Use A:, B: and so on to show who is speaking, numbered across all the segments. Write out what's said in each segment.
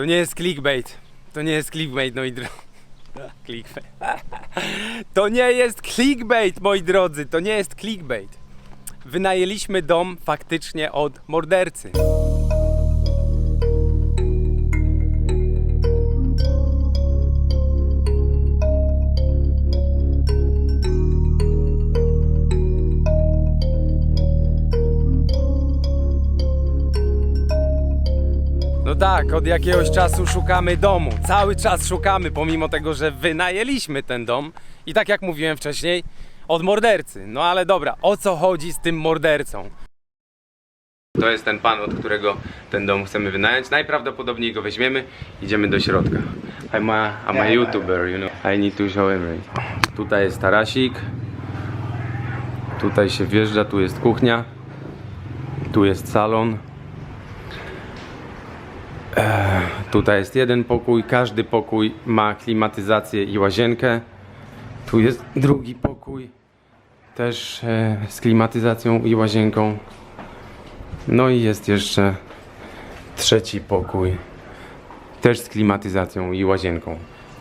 A: To nie jest clickbait. To nie jest clickbait, moi drodzy. Clickbait. To nie jest clickbait, moi drodzy. To nie jest clickbait. Wynajęliśmy dom faktycznie od mordercy. Tak, od jakiegoś czasu szukamy domu. Cały czas szukamy, pomimo tego, że wynajęliśmy ten dom. I tak jak mówiłem wcześniej, od mordercy. No ale dobra, o co chodzi z tym mordercą? To jest ten pan, od którego ten dom chcemy wynająć. Najprawdopodobniej go weźmiemy, idziemy do środka. I'm a, I'm a YouTuber, you know. I need to show everything. Tutaj jest tarasik. Tutaj się wjeżdża, tu jest kuchnia. Tu jest salon. Tutaj jest jeden pokój, każdy pokój ma klimatyzację i łazienkę. Tu jest drugi pokój, też e, z klimatyzacją i łazienką. No i jest jeszcze trzeci pokój, też z klimatyzacją i łazienką.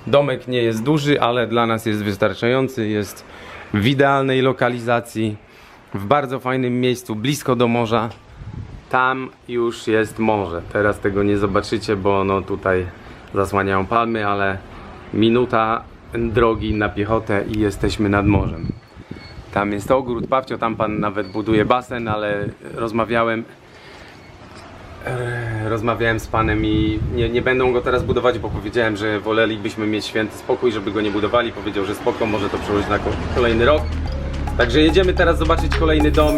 A: Domek nie jest duży, ale dla nas jest wystarczający. Jest w idealnej lokalizacji, w bardzo fajnym miejscu, blisko do morza. Tam już jest morze. Teraz tego nie zobaczycie, bo no tutaj zasłaniają palmy, ale minuta drogi na piechotę i jesteśmy nad morzem. Tam jest ogród Pawcio, tam pan nawet buduje basen, ale rozmawiałem e, rozmawiałem z panem i nie, nie będą go teraz budować, bo powiedziałem, że wolelibyśmy mieć święty spokój, żeby go nie budowali. Powiedział, że spoko, może to przełożyć na ko- kolejny rok. Także jedziemy teraz zobaczyć kolejny dom.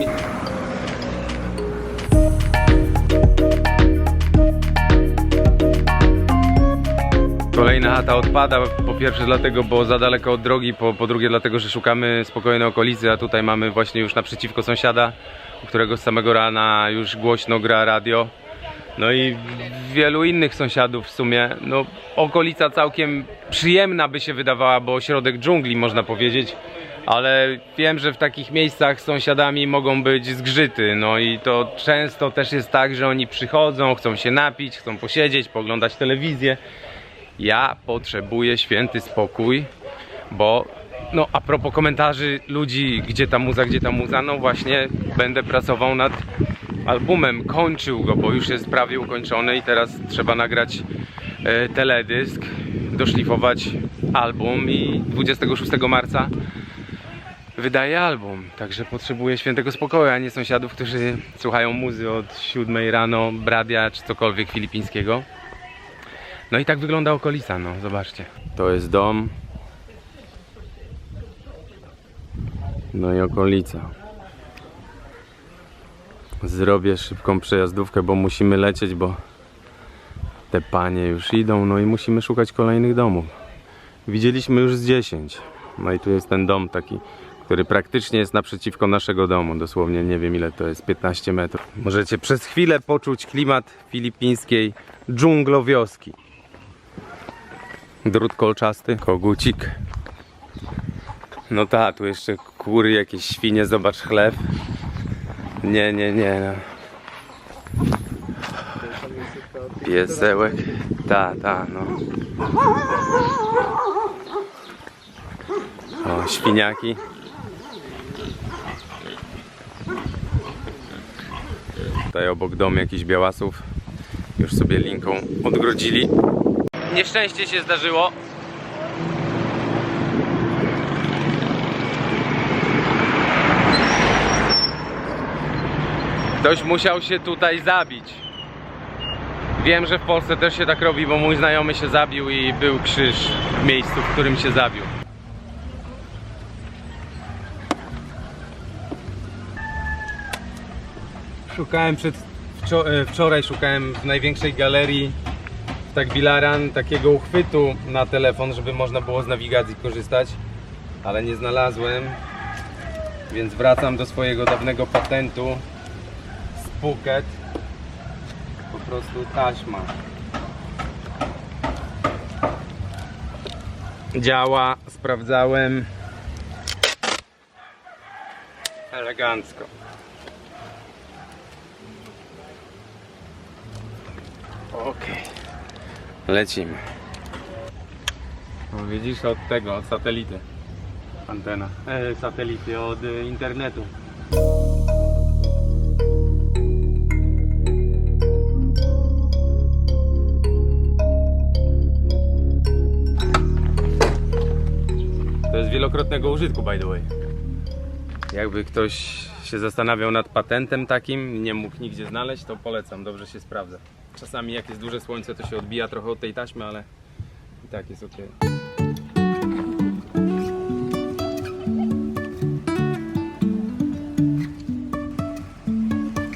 A: Kolejna chata odpada, po pierwsze dlatego, bo za daleko od drogi, po, po drugie dlatego, że szukamy spokojnej okolicy, a tutaj mamy właśnie już naprzeciwko sąsiada, u którego z samego rana już głośno gra radio. No i wielu innych sąsiadów w sumie. No, okolica całkiem przyjemna by się wydawała, bo środek dżungli można powiedzieć. Ale wiem, że w takich miejscach sąsiadami mogą być zgrzyty. No i to często też jest tak, że oni przychodzą, chcą się napić, chcą posiedzieć, pooglądać telewizję. Ja potrzebuję święty spokój, bo no a propos komentarzy ludzi, gdzie ta muza, gdzie ta muza, no właśnie będę pracował nad albumem, kończył go, bo już jest prawie ukończony i teraz trzeba nagrać e, teledysk, doszlifować album i 26 marca wydaje album, także potrzebuję świętego spokoju, a nie sąsiadów, którzy słuchają muzy od 7 rano, bradia czy cokolwiek filipińskiego. No i tak wygląda okolica, no zobaczcie. To jest dom. No i okolica. Zrobię szybką przejazdówkę, bo musimy lecieć, bo te panie już idą, no i musimy szukać kolejnych domów. Widzieliśmy już z 10. No i tu jest ten dom taki, który praktycznie jest naprzeciwko naszego domu. Dosłownie nie wiem ile to jest, 15 metrów. Możecie przez chwilę poczuć klimat filipińskiej dżunglowioski. Drut kolczasty, kogucik. No ta, tu jeszcze kury, jakieś świnie, zobacz chleb. Nie, nie, nie. No. Piesełek. Ta, ta, no. O, świniaki. Tutaj obok dom jakichś białasów. Już sobie linką odgrodzili. Nieszczęście się zdarzyło. Ktoś musiał się tutaj zabić. Wiem, że w Polsce też się tak robi, bo mój znajomy się zabił i był krzyż w miejscu, w którym się zabił. Szukałem przed e, wczoraj szukałem w największej galerii w Tagbilaran takiego uchwytu na telefon, żeby można było z nawigacji korzystać, ale nie znalazłem. Więc wracam do swojego dawnego patentu z Phuket. Po prostu taśma. Działa, sprawdzałem. Elegancko. Okej. Lecimy. No widzisz od tego, od satelity. Antena. E, satelity od e, internetu. To jest wielokrotnego użytku, by the way. Jakby ktoś się zastanawiał nad patentem takim, nie mógł nigdzie znaleźć, to polecam, dobrze się sprawdza. Czasami jak jest duże słońce, to się odbija trochę od tej taśmy, ale i tak jest ok.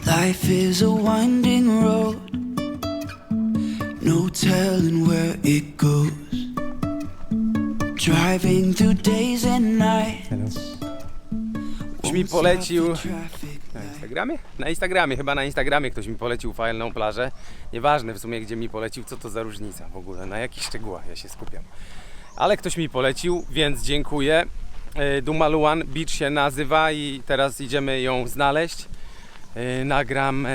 B: Life is a winding road, no telling where it goes. Driving through days and nights.
A: Ktoś mi polecił na Instagramie? Na Instagramie, chyba na Instagramie ktoś mi polecił fajną plażę. Nieważne w sumie gdzie mi polecił, co to za różnica w ogóle, na jakich szczegółach ja się skupiam. Ale ktoś mi polecił, więc dziękuję. E, Dumaluan Beach się nazywa i teraz idziemy ją znaleźć. E, Nagram e,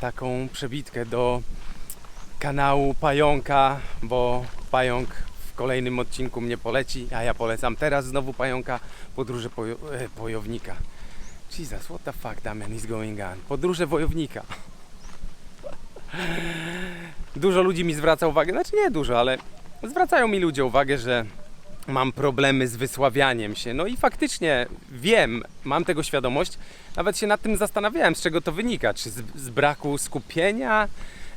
A: taką przebitkę do kanału Pająka, bo Pająk w kolejnym odcinku mnie poleci, a ja polecam teraz znowu Pająka podróże pojo- wojownika. Jesus, what the fuck man is going on? Podróże wojownika. Dużo ludzi mi zwraca uwagę, znaczy nie dużo, ale zwracają mi ludzie uwagę, że mam problemy z wysławianiem się. No i faktycznie wiem, mam tego świadomość. Nawet się nad tym zastanawiałem, z czego to wynika. Czy z, z braku skupienia?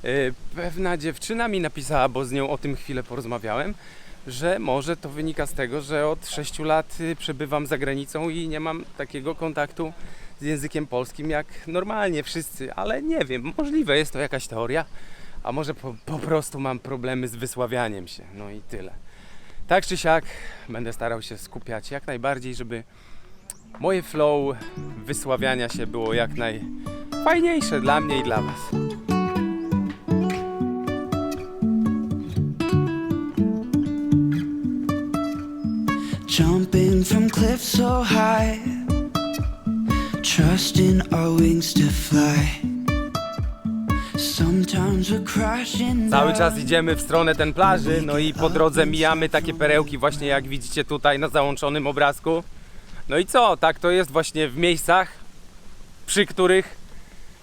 A: Yy, Pewna dziewczyna mi napisała, bo z nią o tym chwilę porozmawiałem, że może to wynika z tego, że od 6 lat y, przebywam za granicą i nie mam takiego kontaktu z językiem polskim jak normalnie wszyscy, ale nie wiem, możliwe jest to jakaś teoria, a może po, po prostu mam problemy z wysławianiem się, no i tyle. Tak czy siak będę starał się skupiać jak najbardziej, żeby moje flow wysławiania się było jak najfajniejsze dla mnie i dla Was.
B: Jumping from cliffs so high, trusting our wings to fly. Sometimes we're crashing
A: Cały czas idziemy w stronę ten plaży, no i po drodze mijamy takie perełki właśnie jak widzicie tutaj na załączonym obrazku. No i co? Tak to jest właśnie w miejscach, przy których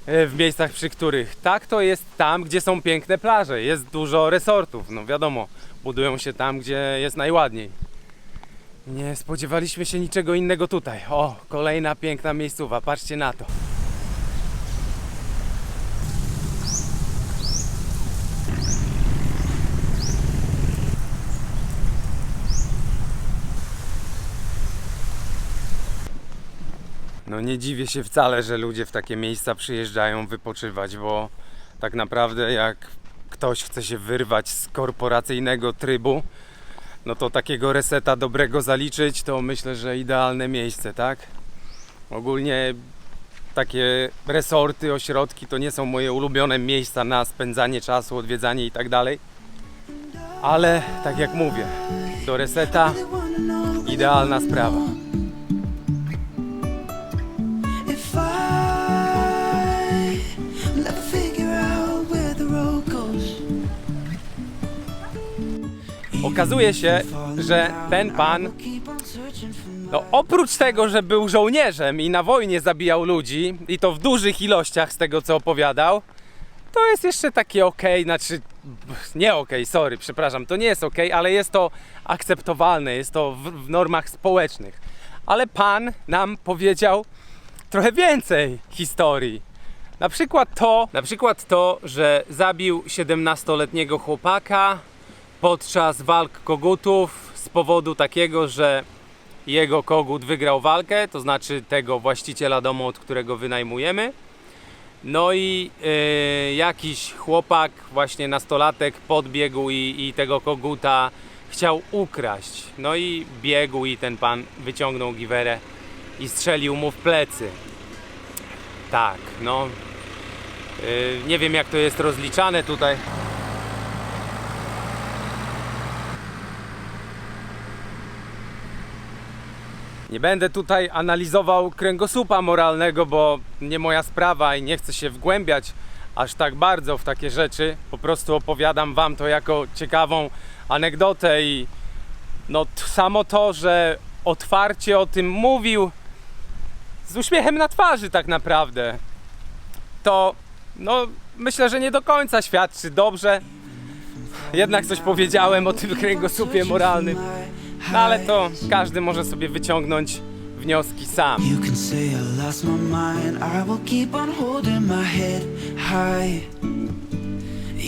A: e, w miejscach, przy których tak to jest tam, gdzie są piękne plaże. Jest dużo resortów, no wiadomo, budują się tam, gdzie jest najładniej. Nie spodziewaliśmy się niczego innego tutaj. O, kolejna piękna miejscowa, patrzcie na to. No nie dziwię się wcale, że ludzie w takie miejsca przyjeżdżają wypoczywać, bo tak naprawdę jak ktoś chce się wyrwać z korporacyjnego trybu, no to takiego reseta dobrego zaliczyć, to myślę, że idealne miejsce, tak? Ogólnie takie resorty, ośrodki to nie są moje ulubione miejsca na spędzanie czasu, odwiedzanie i tak dalej. Ale tak jak mówię, do reseta idealna sprawa. Okazuje się, że ten pan No, oprócz tego, że był żołnierzem i na wojnie zabijał ludzi, i to w dużych ilościach z tego co opowiadał, to jest jeszcze takie ok, znaczy nie ok, sorry, przepraszam, to nie jest ok, ale jest to akceptowalne, jest to w, w normach społecznych. Ale pan nam powiedział trochę więcej historii. Na przykład to, na przykład to, że zabił 17-letniego chłopaka podczas walk kogutów z powodu takiego, że jego kogut wygrał walkę, to znaczy tego właściciela domu, od którego wynajmujemy. No i yy, jakiś chłopak, właśnie nastolatek, podbiegł i, i tego koguta chciał ukraść. No i biegł i ten pan wyciągnął giwerę i strzelił mu w plecy. Tak, no. Yy, nie wiem jak to jest rozliczane tutaj. Nie będę tutaj analizował kręgosłupa moralnego, bo nie moja sprawa i nie chcę się wgłębiać, aż tak bardzo w takie rzeczy. Po prostu opowiadam wam to jako ciekawą anegdotę i no samo to, że otwarcie o tym mówił z uśmiechem na twarzy tak naprawdę, to no myślę, że nie do końca świadczy dobrze. Jednak coś powiedziałem o tym kręgosłupie moralnym, no ale to każdy może sobie wyciągnąć wnioski sam.
B: You can say I lost my mind. I will keep on holding my head high.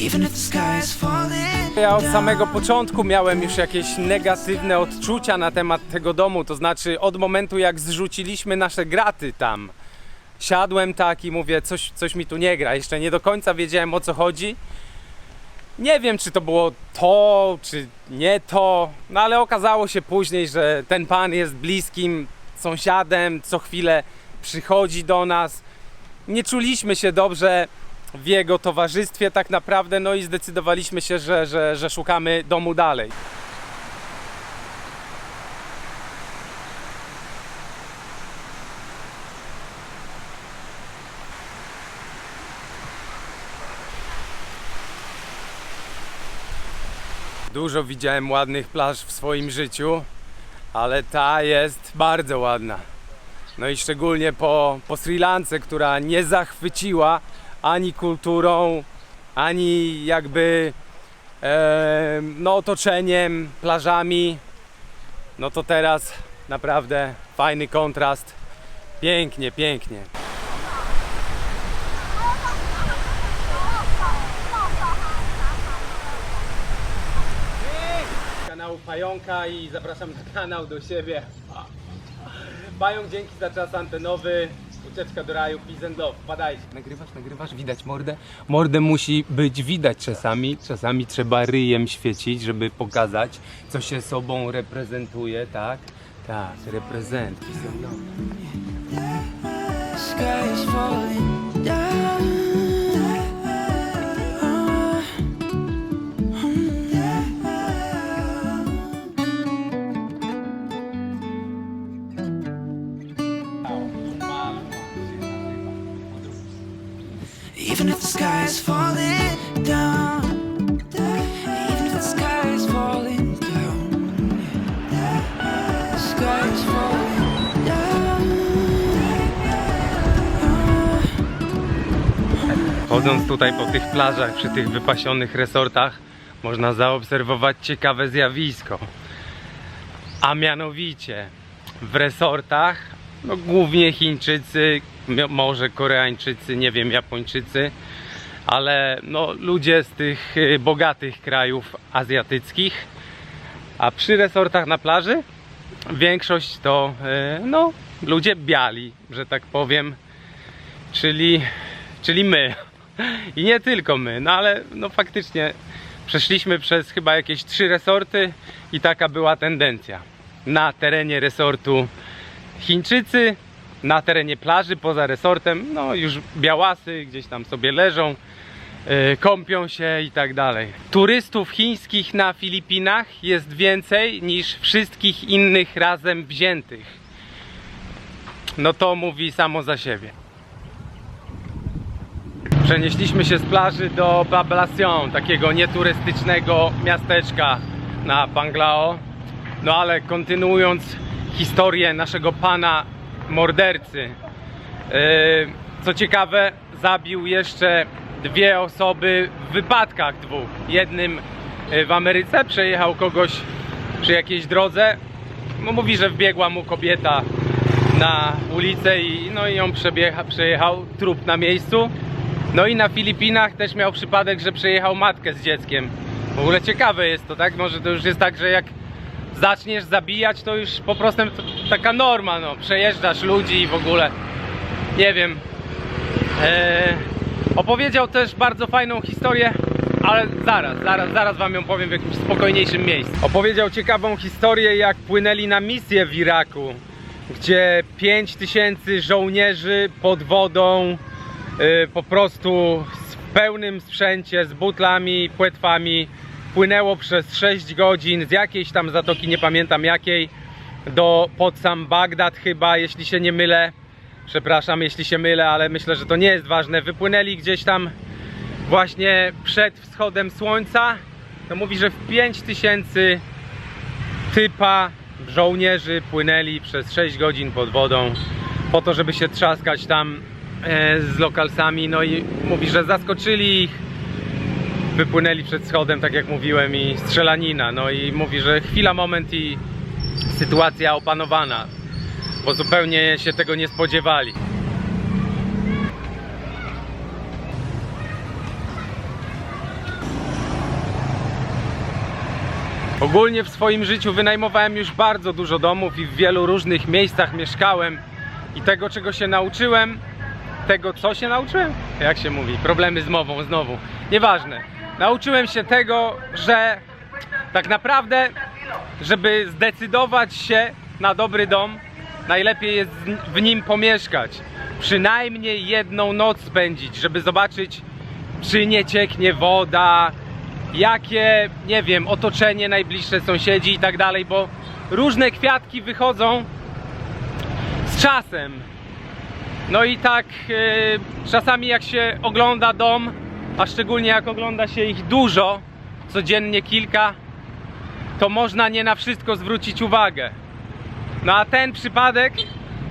B: Even if the sky is falling.
A: Ja od samego początku miałem już jakieś negatywne odczucia na temat tego domu, to znaczy od momentu jak zrzuciliśmy nasze graty tam. Siadłem tak i mówię, coś, coś mi tu nie gra. Jeszcze nie do końca wiedziałem o co chodzi. Nie wiem, czy to było to, czy nie to, no ale okazało się później, że ten pan jest bliskim sąsiadem, co chwilę przychodzi do nas. Nie czuliśmy się dobrze w jego towarzystwie tak naprawdę, no i zdecydowaliśmy się, że, że, że szukamy domu dalej. Dużo widziałem ładnych plaż w swoim życiu, ale ta jest bardzo ładna. No i szczególnie po, po Sri Lance, która nie zachwyciła ani kulturą, ani jakby e, no, otoczeniem, plażami. No to teraz naprawdę fajny kontrast. Pięknie, pięknie. Kanału Pająka i zapraszam na kanał do siebie. Pająk, dzięki za czas antenowy. Ucieczka do raju, peace and love. Padajcie. Nagrywasz, nagrywasz, widać mordę? Mordę musi być widać czasami. Czasami trzeba ryjem świecić, żeby pokazać, co się sobą reprezentuje, tak? Tak, reprezent, peace and love.
B: The sky is falling
A: Chodząc tutaj po tych plażach, przy tych wypasionych resortach, można zaobserwować ciekawe zjawisko. A mianowicie w resortach, no głównie Chińczycy, może Koreańczycy, nie wiem, Japończycy, ale no, ludzie z tych y, bogatych krajów azjatyckich. A przy resortach na plaży większość to y, no, ludzie biali, że tak powiem, czyli, czyli my. I nie tylko my, no ale no faktycznie przeszliśmy przez chyba jakieś trzy resorty i taka była tendencja. Na terenie resortu Chińczycy, na terenie plaży poza resortem, no już białasy gdzieś tam sobie leżą, yy, kąpią się i tak dalej. Turystów chińskich na Filipinach jest więcej niż wszystkich innych razem wziętych. No to mówi samo za siebie. Przenieśliśmy się z plaży do Bablacion, takiego nieturystycznego miasteczka na Panglao. No ale kontynuując historię naszego pana mordercy. Yy, Co ciekawe, zabił jeszcze dwie osoby w wypadkach dwóch. Jednym yy, w Ameryce przejechał kogoś przy jakiejś drodze. No, mówi, że wbiegła mu kobieta na ulicę i, no, i ją przebiecha, przejechał trup na miejscu. No i na Filipinach też miał przypadek, że przejechał matkę z dzieckiem. W ogóle ciekawe jest to, tak? Może to już jest tak, że jak zaczniesz zabijać, to już po prostu taka norma, no. Przejeżdżasz ludzi i w ogóle. Nie wiem. Eee, opowiedział też bardzo fajną historię, ale zaraz, zaraz, zaraz wam ją powiem w jakimś spokojniejszym miejscu. Opowiedział ciekawą historię, jak płynęli na misję w Iraku, gdzie 5000 żołnierzy pod wodą po prostu w pełnym sprzęcie, z butlami, płetwami płynęło przez 6 godzin z jakiejś tam zatoki, nie pamiętam jakiej, do pod sam Bagdad chyba, jeśli się nie mylę. Przepraszam, jeśli się mylę, ale myślę, że to nie jest ważne. Wypłynęli gdzieś tam właśnie przed wschodem słońca, to mówi, że w 5000 typa żołnierzy płynęli przez 6 godzin pod wodą po to, żeby się trzaskać tam z lokalsami. No i mówi, że zaskoczyli ich, wypłynęli przed wschodem, tak jak mówiłem, i strzelanina. No i mówi, że chwila, moment i sytuacja opanowana, bo zupełnie się tego nie spodziewali. Ogólnie w swoim życiu wynajmowałem już bardzo dużo domów i w wielu różnych miejscach mieszkałem i tego czego się nauczyłem, tego co się nauczyłem? Jak się mówi? Problemy z mową znowu. Nieważne. Nauczyłem się tego, że tak naprawdę, żeby zdecydować się na dobry dom, najlepiej jest w nim pomieszkać. Przynajmniej jedną noc spędzić, żeby zobaczyć, czy nie cieknie woda, jakie, nie wiem, otoczenie najbliższe sąsiedzi i tak dalej, bo różne kwiatki wychodzą z czasem. No i tak e, czasami jak się ogląda dom, a szczególnie jak ogląda się ich dużo, codziennie kilka, to można nie na wszystko zwrócić uwagę. No a ten przypadek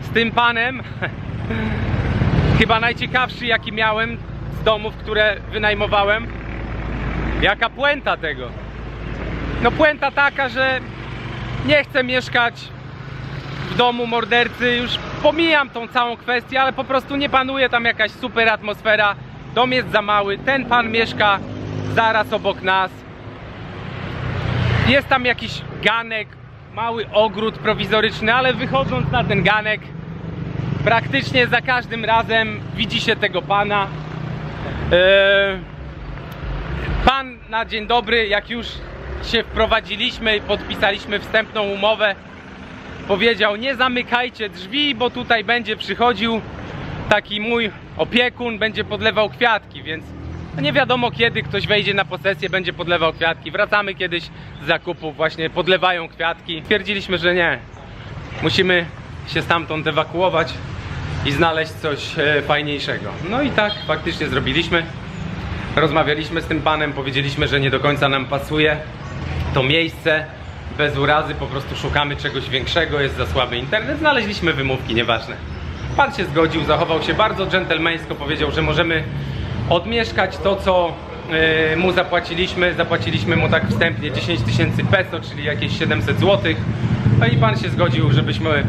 A: z tym panem, chyba najciekawszy jaki miałem z domów, które wynajmowałem. Jaka puenta tego? No puenta taka, że nie chcę mieszkać domu mordercy, już pomijam tą całą kwestię, ale po prostu nie panuje tam jakaś super atmosfera. Dom jest za mały, ten pan mieszka zaraz obok nas. Jest tam jakiś ganek, mały ogród prowizoryczny, ale wychodząc na ten ganek, praktycznie za każdym razem widzi się tego pana. Eee, Pan na dzień dobry, jak już się wprowadziliśmy i podpisaliśmy wstępną umowę, powiedział: Nie zamykajcie drzwi, bo tutaj będzie przychodził taki mój opiekun, będzie podlewał kwiatki, więc no nie wiadomo kiedy ktoś wejdzie na posesję, będzie podlewał kwiatki. Wracamy kiedyś z zakupów, właśnie podlewają kwiatki. Stwierdziliśmy, że nie. Musimy się stamtąd ewakuować i znaleźć coś e, fajniejszego. No i tak faktycznie zrobiliśmy. Rozmawialiśmy z tym panem, powiedzieliśmy, że nie do końca nam pasuje to miejsce. Bez urazy, po prostu szukamy czegoś większego, jest za słaby internet. Znaleźliśmy wymówki, nieważne. Pan się zgodził, zachował się bardzo dżentelmeńsko, powiedział, że możemy odmieszkać to, co yy, mu zapłaciliśmy. Zapłaciliśmy mu tak wstępnie 10 tysięcy peso, czyli jakieś 700 zł. No i pan się zgodził, żebyśmy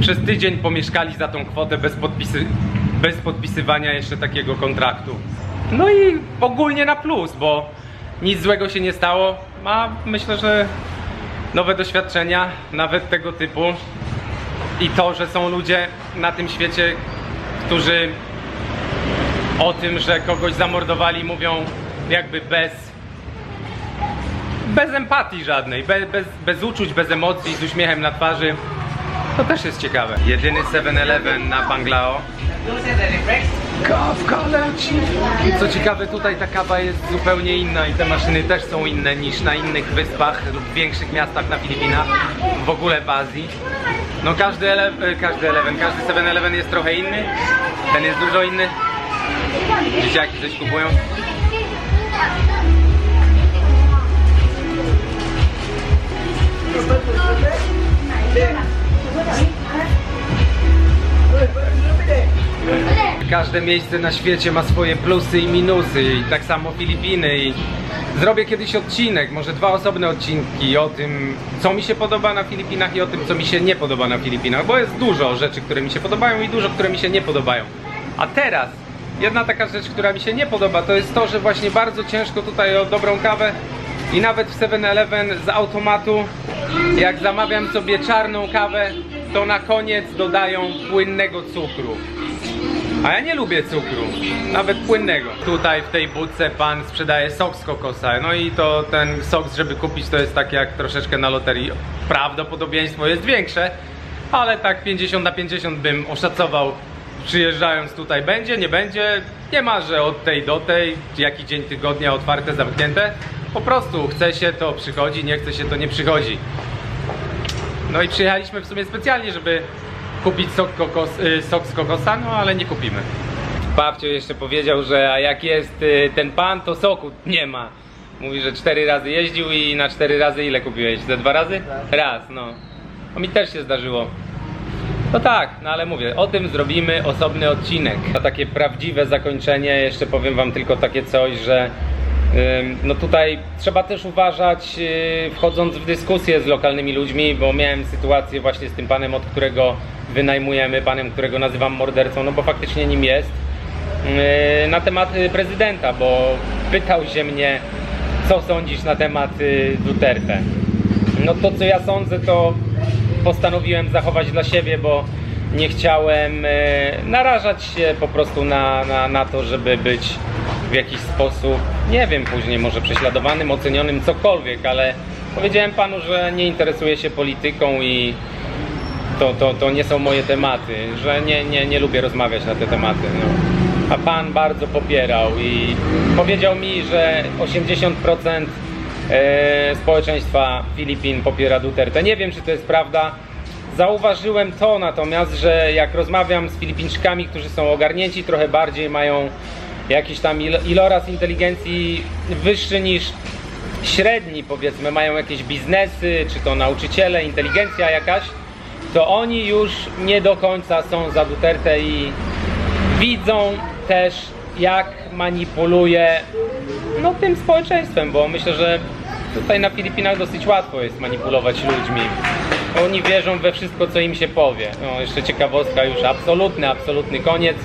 A: przez tydzień pomieszkali za tą kwotę bez, podpisy, bez podpisywania jeszcze takiego kontraktu. No i ogólnie na plus, bo nic złego się nie stało. A myślę, że nowe doświadczenia, nawet tego typu i to, że są ludzie na tym świecie, którzy o tym, że kogoś zamordowali, mówią jakby bez bez empatii żadnej, bez, bez, bez uczuć, bez emocji, z uśmiechem na twarzy. To też jest ciekawe. Jedyny 7-Eleven na Banglao. Kawka leci! Co ciekawe, tutaj ta kawa jest zupełnie inna i te maszyny też są inne niż na innych wyspach lub większych miastach na Filipinach, w ogóle w Azji. No każdy, ele e, każdy Eleven, każdy 7-Eleven jest trochę inny, ten jest dużo inny. Dzieciaki coś kupują. Każde miejsce na świecie ma swoje plusy i minusy i tak samo Filipiny i zrobię kiedyś odcinek, może dwa osobne odcinki o tym, co mi się podoba na Filipinach i o tym, co mi się nie podoba na Filipinach, bo jest dużo rzeczy, które mi się podobają i dużo, które mi się nie podobają. A teraz jedna taka rzecz, która mi się nie podoba, to jest to, że właśnie bardzo ciężko tutaj o dobrą kawę i nawet w 7-Eleven z automatu, jak zamawiam sobie czarną kawę, to na koniec dodają płynnego cukru. A ja nie lubię cukru, nawet płynnego. Tutaj w tej budce pan sprzedaje sok z kokosa. No i to ten sok, żeby kupić, to jest tak jak troszeczkę na loterii. Prawdopodobieństwo jest większe, ale tak 50 na 50 bym oszacował. Przyjeżdżając tutaj będzie, nie będzie. Nie ma, że od tej do tej, jaki dzień tygodnia otwarte, zamknięte. Po prostu chce się to przychodzi, nie chce się to nie przychodzi. No i przyjechaliśmy w sumie specjalnie, żeby kupić sok, kokos, y, sok z kokosa, no ale nie kupimy. babcią jeszcze powiedział, że a jak jest y, ten pan, to soku nie ma. Mówi, że cztery razy jeździł i na cztery razy ile kupiłeś? Ze dwa razy? Raz, no. No mi też się zdarzyło. No tak, no ale mówię, o tym zrobimy osobny odcinek. Na takie prawdziwe zakończenie jeszcze powiem wam tylko takie coś, że no tutaj trzeba też uważać yy, wchodząc w dyskusję z lokalnymi ludźmi, bo miałem sytuację właśnie z tym panem, od którego wynajmujemy, panem, którego nazywam mordercą, no bo faktycznie nim jest, yy, na temat y, prezydenta, bo pytał się mnie, co sądzisz na temat y, Duterte. No to co ja sądzę, to postanowiłem zachować dla siebie, bo nie chciałem narażać się po prostu na, na, na to, żeby być w jakiś sposób, nie wiem, później może prześladowanym, ocenionym, cokolwiek, ale powiedziałem panu, że nie interesuję się polityką i to, to, to nie są moje tematy, że nie, nie, nie lubię rozmawiać na te tematy. No. A pan bardzo popierał i powiedział mi, że 80% e, społeczeństwa Filipin popiera Duterte. Nie wiem, czy to jest prawda. Zauważyłem to natomiast, że jak rozmawiam z Filipińczykami, którzy są ogarnięci trochę bardziej, mają jakiś tam ilo- iloraz inteligencji wyższy niż średni, powiedzmy, mają jakieś biznesy, czy to nauczyciele, inteligencja jakaś, to oni już nie do końca są za Duterte i widzą też, jak manipuluje no, tym społeczeństwem, bo myślę, że tutaj na Filipinach dosyć łatwo jest manipulować ludźmi. Oni wierzą we wszystko, co im się powie. No, jeszcze ciekawostka już absolutny, absolutny koniec.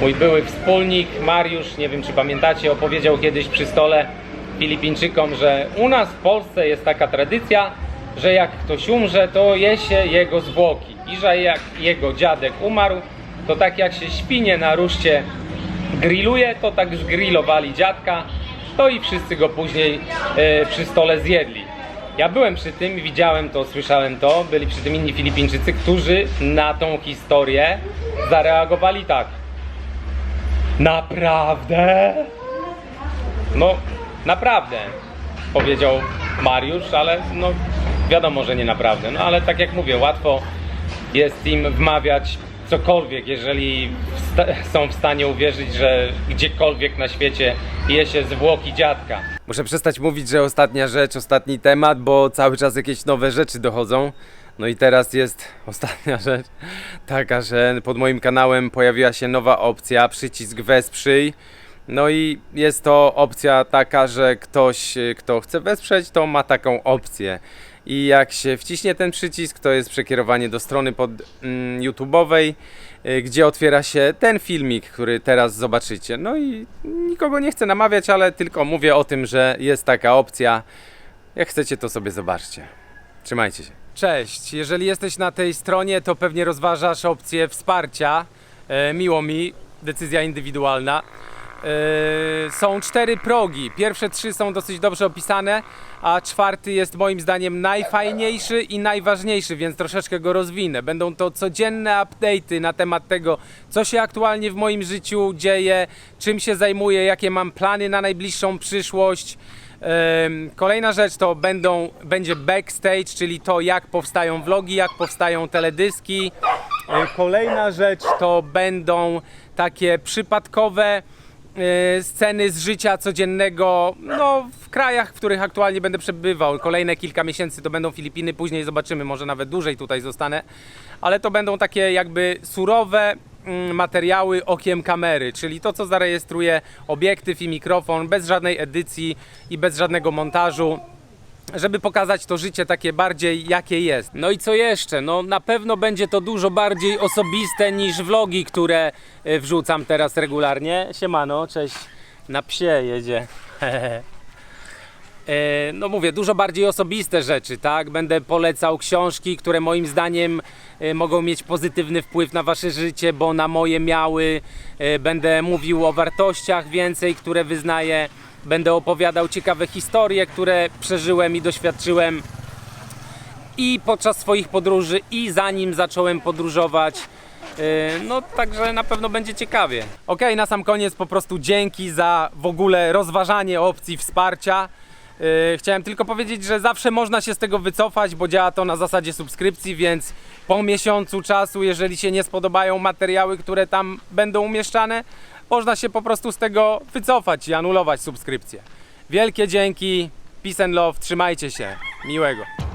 A: Mój były wspólnik Mariusz, nie wiem czy pamiętacie, opowiedział kiedyś przy stole Filipińczykom, że u nas w Polsce jest taka tradycja, że jak ktoś umrze, to je się jego zwłoki. I że jak jego dziadek umarł, to tak jak się świnie na ruszcie grilluje, to tak zgrillowali dziadka, to i wszyscy go później e, przy stole zjedli. Ja byłem przy tym, widziałem to, słyszałem to, byli przy tym inni Filipińczycy, którzy na tą historię zareagowali tak. Naprawdę? No, naprawdę, powiedział Mariusz, ale no wiadomo, że nie naprawdę. No ale tak jak mówię, łatwo jest im wmawiać cokolwiek, jeżeli są w stanie uwierzyć, że gdziekolwiek na świecie je się zwłoki dziadka. Muszę przestać mówić, że ostatnia rzecz, ostatni temat, bo cały czas jakieś nowe rzeczy dochodzą. No i teraz jest ostatnia rzecz, taka, że pod moim kanałem pojawiła się nowa opcja, przycisk wesprzyj. No i jest to opcja taka, że ktoś, kto chce wesprzeć, to ma taką opcję. I jak się wciśnie ten przycisk, to jest przekierowanie do strony pod mm, YouTube'owej, y, gdzie otwiera się ten filmik, który teraz zobaczycie. No i nikogo nie chcę namawiać, ale tylko mówię o tym, że jest taka opcja. Jak chcecie, to sobie zobaczcie. Trzymajcie się. Cześć, jeżeli jesteś na tej stronie, to pewnie rozważasz opcję wsparcia. E, miło mi, decyzja indywidualna. E, są cztery progi. Pierwsze trzy są dosyć dobrze opisane, a czwarty jest moim zdaniem najfajniejszy i najważniejszy, więc troszeczkę go rozwinę. Będą to codzienne update'y na temat tego, co się aktualnie w moim życiu dzieje, czym się zajmuję, jakie mam plany na najbliższą przyszłość. Kolejna rzecz to będą, będzie backstage, czyli to jak powstają vlogi, jak powstają teledyski. Kolejna rzecz to będą takie przypadkowe sceny z życia codziennego, no w krajach, w których aktualnie będę przebywał. Kolejne kilka miesięcy to będą Filipiny, później zobaczymy, może nawet dłużej tutaj zostanę, ale to będą takie jakby surowe mm, materiały okiem kamery, czyli to co zarejestruje obiektyw i mikrofon bez żadnej edycji i bez żadnego montażu żeby pokazać to życie takie bardziej jakie jest. No i co jeszcze? No na pewno będzie to dużo bardziej osobiste niż vlogi, które y, wrzucam teraz regularnie. Siemano, cześć. Na psie jedzie. E, No mówię, dużo bardziej osobiste rzeczy, tak? Będę polecał książki, które moim zdaniem e, mogą mieć pozytywny wpływ na wasze życie, bo na moje miały. E, Będę mówił o wartościach więcej, które wyznaję. Będę opowiadał ciekawe historie, które przeżyłem i doświadczyłem i podczas swoich podróży, i zanim zacząłem podróżować. Yy, No, także na pewno będzie ciekawie. Ok, na sam koniec po prostu dzięki za w ogóle rozważanie opcji wsparcia. Yy, Chciałem tylko powiedzieć, że zawsze można się z tego wycofać, bo działa to na zasadzie subskrypcji, więc po miesiącu czasu, jeżeli się nie spodobają materiały, które tam będą umieszczane, można się po prostu z tego wycofać i anulować subskrypcję. Wielkie dzięki, peace and love, trzymajcie się, miłego.